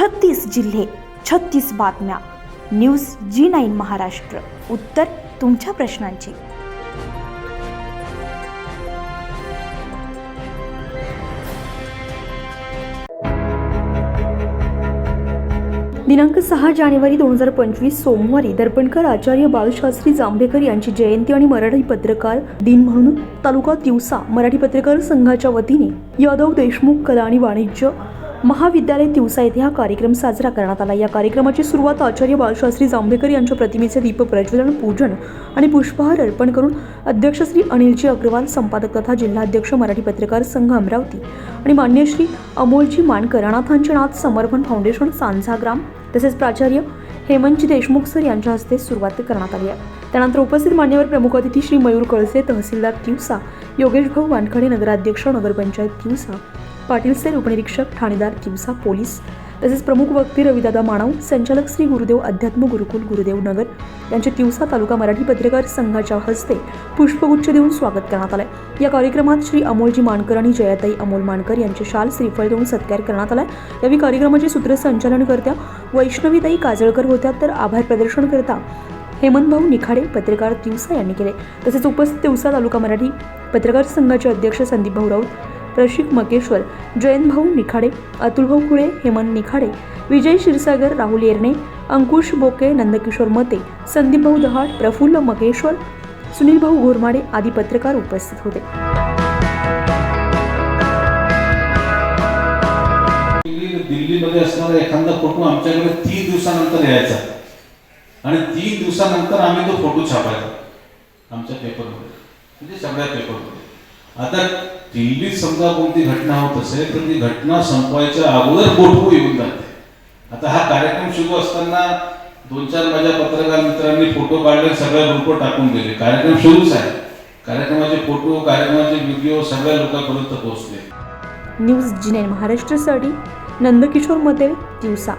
छत्तीस जिल्हे छत्तीस बातम्या. News G nine Maharashtra. उत्तर तुमच्या प्रश्नांची. दिनांक सहा जानेवारी दोन हजार पंचवीस सोमवारी दर्पणकर आचार्य बाळशास्त्री जांभेकर यांची जयंती आणि मराठी पत्रकार दिन म्हणून तालुका दिवसा मराठी पत्रकार संघाच्या वतीने यादव देशमुख कला आणि वाणिज्य महाविद्यालय दिवसा येथे हा कार्यक्रम साजरा करण्यात आला. या कार्यक्रमाची सुरुवात आचार्य बाळशास्त्री जांभेकर यांच्या प्रतिमेचे दीप प्रज्वलन पूजन आणि पुष्पहार अर्पण करून अध्यक्ष श्री अनिलजी अग्रवाल संपादक तथा जिल्हाध्यक्ष मराठी पत्रकार संघ अमरावती आणि मान्य श्री अमोलजी मानकर अनाथांचे नाथ समर्पण फाउंडेशन सांझा ग्राम तसेच प्राचार्य हेमंतजी देशमुख सर यांच्या हस्ते सुरुवात करण्यात आली आहे. त्यानंतर उपस्थित मान्यवर प्रमुख अतिथी श्री मयूर कळसे तहसीलदार तिवसा योगेश भाऊ वानखडे नगराध्यक्ष नगरपंचायत तिवसा पाटील सर उपनिरीक्षक ठाणेदार तिवसा पोलीस तसेच प्रमुख वक्ती रविदादा माणव संचालक श्री गुरुदेव अध्यात्म गुरुकुल गुरुदेव नगर यांचे तिवसा तालुका मराठी पत्रकार संघाच्या हस्ते पुष्पगुच्छ देऊन स्वागत करण्यात आलं या कार्यक्रमात श्री अमोलजी मानकर आणि जयाताई अमोल मानकर यांचे शाल श्रीफळ देऊन सत्कार करण्यात आला यावेळी कार्यक्रमाचे सूत्रसंचालन करत्या वैष्णवीताई काजळकर होत्या तर आभार प्रदर्शन करता हेमंतभाऊ निखाडे पत्रकार तिवसा यांनी केले. तसेच उपस्थित तिवसा तालुका मराठी पत्रकार संघाचे अध्यक्ष संदीपभाऊ राऊत प्रशिक मकेश्वर जयंतभाऊ निखाडे अतुलभाऊ खुळे हेमंत निखाडे विजय क्षीरसागर राहुल येरणे अंकुश बोके नंदकिशोर मते संदीपभाऊ दहाड प्रफुल्ल मकेश्वर सुनीलभाऊ घोरमाडे आदी पत्रकार उपस्थित होते. दिल्लीमध्ये असणारा एखादा फोटो आमच्याकडे तीन दिवसानंतर यायचा. आणि तीन दिवसानंतर आम्ही तो फोटो छापायचा. आमच्या पेपरमध्ये म्हणजे सगळ्या पेपरमध्ये आता दिल्लीत समजा कोणती घटना होत असेल तर ती घटना संपवायच्या अगोदर फोटो येऊन जाते. आता हा कार्यक्रम सुरू असताना दोन चार माझ्या पत्रकार मित्रांनी फोटो काढले सगळ्या ग्रुपवर टाकून दिले. कार्यक्रम सुरूच आहे. कार्यक्रमाचे फोटो कार्यक्रमाचे व्हिडिओ सगळ्या लोकांपर्यंत पोहोचले. न्यूज जिने महाराष्ट्रसाठी नंदकिशोर मते दिवसा.